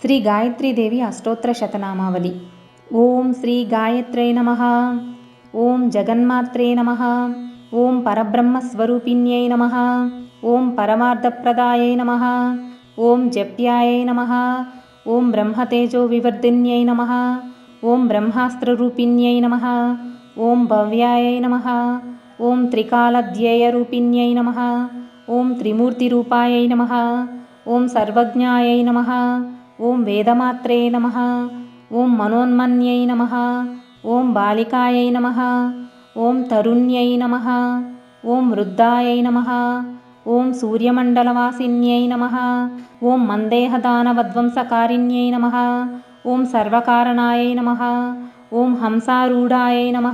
శ్రీ గాయత్రీదేవి అష్టోత్తర శతనామావళి ఓం శ్రీ గాయత్రే నమ ఓం జగన్మాత్రే నమ ఓం పరబ్రహ్మస్వరూపిణ్యై నమ ఓం పరమార్థప్రదాయై నమ ఓం జప్యాయై నమ ఓం బ్రహ్మతేజో వివర్ధిన్యై నమ ఓం బ్రహ్మాస్త్రరూపిణ్యై నమ ఓం భవ్యాయై నమ ఓం త్రికాలధ్యేయరూపిణ్యై నమ ఓం త్రిమూర్తిరూపాయై నమ ఓం సర్వజ్ఞాయై నమ ఓం వేదమాత్రే నమ ఓం మనోన్మన్యై నమ ఓం బాలికాయై నమ ఓం తరుణ్యై నమ ఓం వృద్ధాయై నమ ఓం సూర్యమండలవాసిన్యై నమ ఓం మందేహదానవధ్వంసకారిణ్యై నమ ఓం సర్వకారణాయై నమ ఓం హంసారూఢాయై నమ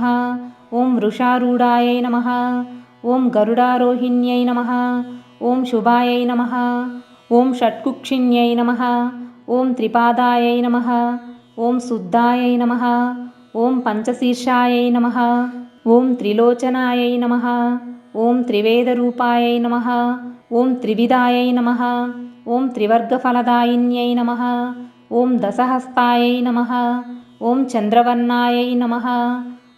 ఓం వృషారూఢాయై నమ ఓం గరుడారోహిణ్యై నమ ఓం శుభాయై నమ ఓం షట్కుక్షిణ్యై నమ ఓం త్రిపాదాయై నమ ఓం శుద్ధాయై నమ ఓం పంచశీర్షాయై నమ ఓం త్రిలోచనాయై నమ ఓం త్రివేదరూపాయై నమ ఓం త్రివిధాయై నమ ఓం త్రివర్గఫలదాయిన్యై నమ ఓం దశహస్తాయై నమ ఓం చంద్రవర్ణాయై నమ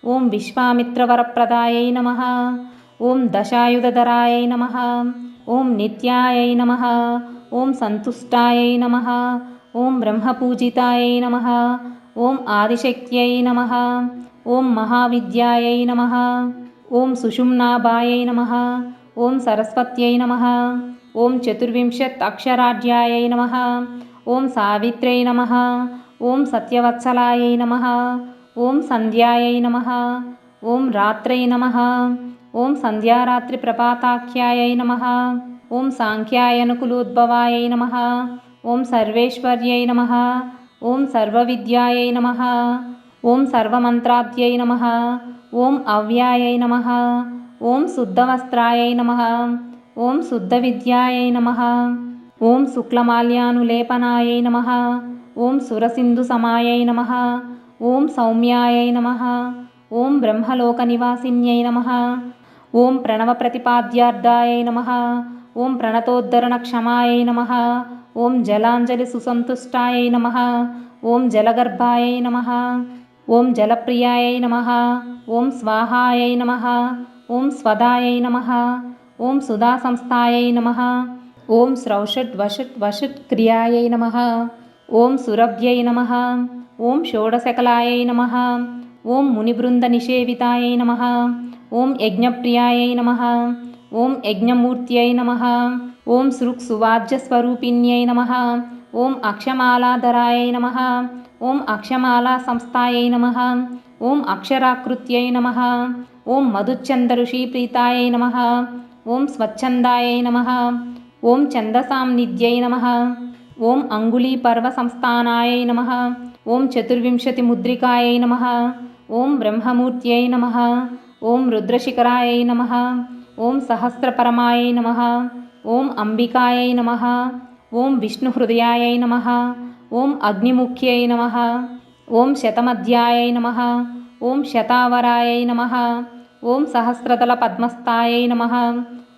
ఓం విశ్వామిత్రవరప్రదాయై నమ ఓం దశాయుధధరాయై నమ ఓం నిత్యాయై నమ ఓం సంతుష్టాయై నమ ఓం బ్రహ్మపూజితాయై నమ ఓం ఆదిశక్త్యై నమ ఓం మహావిద్యాయై నమ ఓం సుషుమ్నాభాయై నమ ఓం సరస్వత్యై నమ ఓం చతుర్వింశత్ అక్షరాఢ్యాయై నమ ఓం సావిత్ర్యై నమ ఓం సత్యవత్సలాయై నమ ఓం సంధ్యాయై నమ ఓం రాత్రై నమ ఓం సంధ్యారాత్రి ప్రభాతాఖ్యాయై నమ ఓం సాంఖ్యాయనుకులోద్భవాయై నమ ఓం సర్వేశ్వర్యై నమ ఓం సర్వవిద్యాయై నమ ఓం సర్వమంత్రాద్యై నమ ఓం అవ్యాయై నమ ఓం శుద్ధవస్త్రాయై నమ ఓం శుద్ధ విద్యాయై నమ ఓం శుక్లమాల్యానులేపనాయై నమ ఓం సురసింధు సమాయై నమ ఓం సౌమ్యాయై నమ ఓం బ్రహ్మలోక నివాసిన్యై నమ ఓం ప్రణవ ప్రణవప్రతిపాద్యార్థాయై నమ ఓం ప్రణతోద్ధరణ క్షమాయై నమ ఓం జలాంజలి సుసంతుష్టాయై నమ ఓం జలగర్భాయై నమ ఓం జలప్రియాయై నమ ఓం స్వాహాయై నమ ఓం స్వదాయై నమ ఓం సుధా సుధాసంస్థాయై నమ ఓం స్రౌషట్ వషట్ వషట్ క్రియాయై నమ ఓం సురభ్యై నమ ఓం షోడశకలాయై నమ ఓం మునిబృంద నిషేవితాయై నమ ఓం యజ్ఞప్రియాయై నమ ఓం యజ్ఞమూర్త్యై నమ ఓం సృక్ సృక్సువాజ్యస్వరూపిణ్యై నమ ఓం అక్షమాలాధరాయ నమ ఓం అక్షమాలా సంస్థాయై నమ ఓం అక్షరాకృత్యై నమ ఓం మధుచ్చందఋషీప్రీతాయై నమ ఓం స్వచ్ఛందాయై నమ ఓం ఛందసాం నిధ్యై నమ ఓం అంగుళీపర్వసంస్థానాయై నమ ఓం చతుర్వింశతిముద్రికాయై నమ ఓం బ్రహ్మమూర్త్యై నమ ఓం రుద్రశిఖరాయై నమ ఓం సహస్రపరమాయ నమ ఓం అంబికాయై నమ ఓం విష్ణుహృదయాయై నమ ఓం అగ్నిముఖ్యై నమ ఓం శతమధ్యాయై నమ ఓం శతావరాయై నమ ఓం సహస్రతల పద్మస్థాయై నమ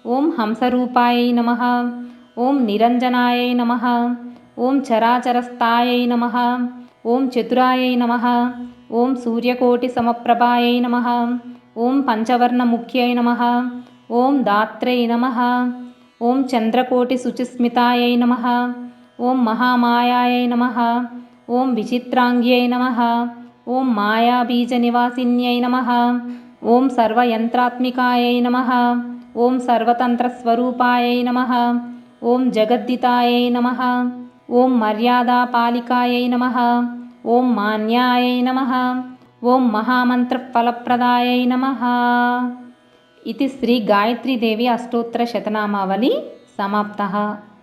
ఓం హంసరూపాయై నమ ఓం నిరంజనాయై నమ ఓం చరాచరస్థాయై నమ ఓం చతురాయై నమ ఓం సూర్యకోటి సమప్రభాయై నమ ఓం పంచవర్ణముఖ్యై నమ ఓం దాత్రై నమ ఓం చంద్రకోటి శుచిస్మితాయై నమ ఓం మహామాయాయై నమ ఓం విచిత్రాంగ్యై నమ ఓం మాయాబీజనివాసిన్యై నమ ఓం సర్వయంత్రాత్మికాయై నమ ఓం సర్వతంత్రస్వరూపాయై నమ ఓం జగద్దితాయై నమ ఓం మర్యాదాపాలికాయై నమ ఓం మాన్యాయై నమ ఓం మహామంత్రఫలప్రదాయై నమ ఇది శ్రీ గాయత్రీదేవి అష్టోత్తర శతనామావళి సమాప్త